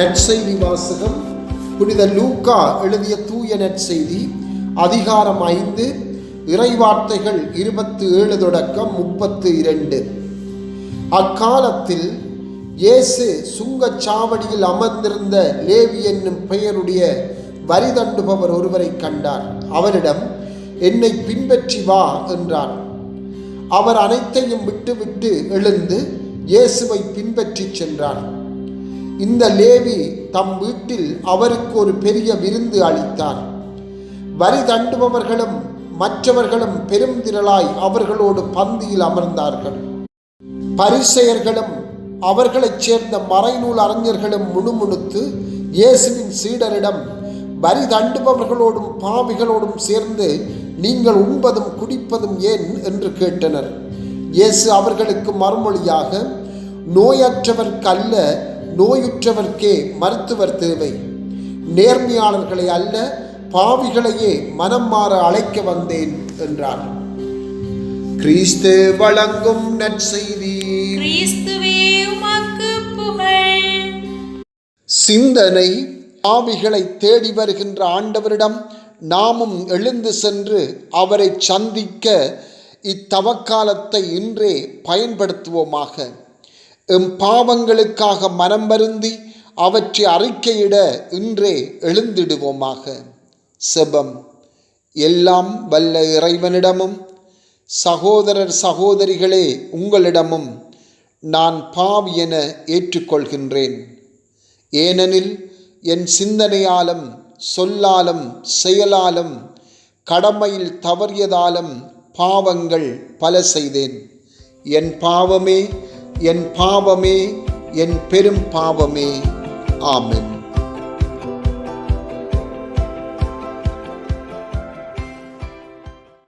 நற்செய்தி வாசகம் புனித லூக்கா எழுதிய தூய நற்செய்தி அதிகாரம் ஐந்து இறைவார்த்தைகள் இருபத்தி ஏழு தொடக்கம் முப்பத்து இரண்டு அக்காலத்தில் இயேசு சுங்கச்சாவடியில் அமர்ந்திருந்த லேவி என்னும் பெயருடைய வரி தண்டுபவர் ஒருவரை கண்டார். அவரிடம் என்னை பின்பற்றி வா என்றார் அவர் அனைத்தையும் விட்டுவிட்டு எழுந்து இயேசுவை பின்பற்றிச் சென்றார் இந்த லேவி தம் வீட்டில் அவருக்கு ஒரு பெரிய விருந்து அளித்தார். வரி தண்டுபவர்களும் மற்றவர்களும் பெரும் திரளாய் அவர்களோடு பந்தியில் அமர்ந்தார்கள். பரிசெயர்களும் அவர்களைச் சேர்ந்த மறைநூல் அறிஞர்களும் முணுமுணுத்து இயேசுவின் சீடரிடம் வரி தண்டுபவர்களோடும் பாவிகளோடும் சேர்ந்து நீங்கள் உண்பதும் குடிப்பதும் ஏன்? என்று கேட்டனர். இயேசு அவர்களுக்கு மறுமொழியாக நோயற்றவர்க்கு அல்ல நோயுற்றவர்க்கே மருத்துவர் தேவை. நேர்மையாளர்களை அல்ல பாவிகளையே மனம் மாற அழைக்க வந்தேன் என்றார். கிறிஸ்து வழங்கும் நற்செய்தி. சிந்தனை ஆவிகளை தேடி வருகின்ற ஆண்டவரிடம் நாமும் எழுந்து சென்று அவரை சந்திக்க இத்தவக்காலத்தை இன்றே பயன்படுத்துவோமாக. எம் பாவங்களுக்காக மனம் வருந்தி அவற்றை அறிக்கையிட இன்றே எழுந்திடுவோமாக. செபம். எல்லாம் வல்ல இறைவனிடமும் சகோதரர் சகோதரிகளே உங்களிடமும் நான் பாவி என ஏற்றுக்கொள்கின்றேன். ஏனெனில் என் சிந்தனையாலும் சொல்லாலும் செயலாலும் கடமையில் தவறியதாலும் பாவங்கள் பல செய்தேன். என் பாவமே என் பாவமே என் பெரும் பாவமே. ஆமென்.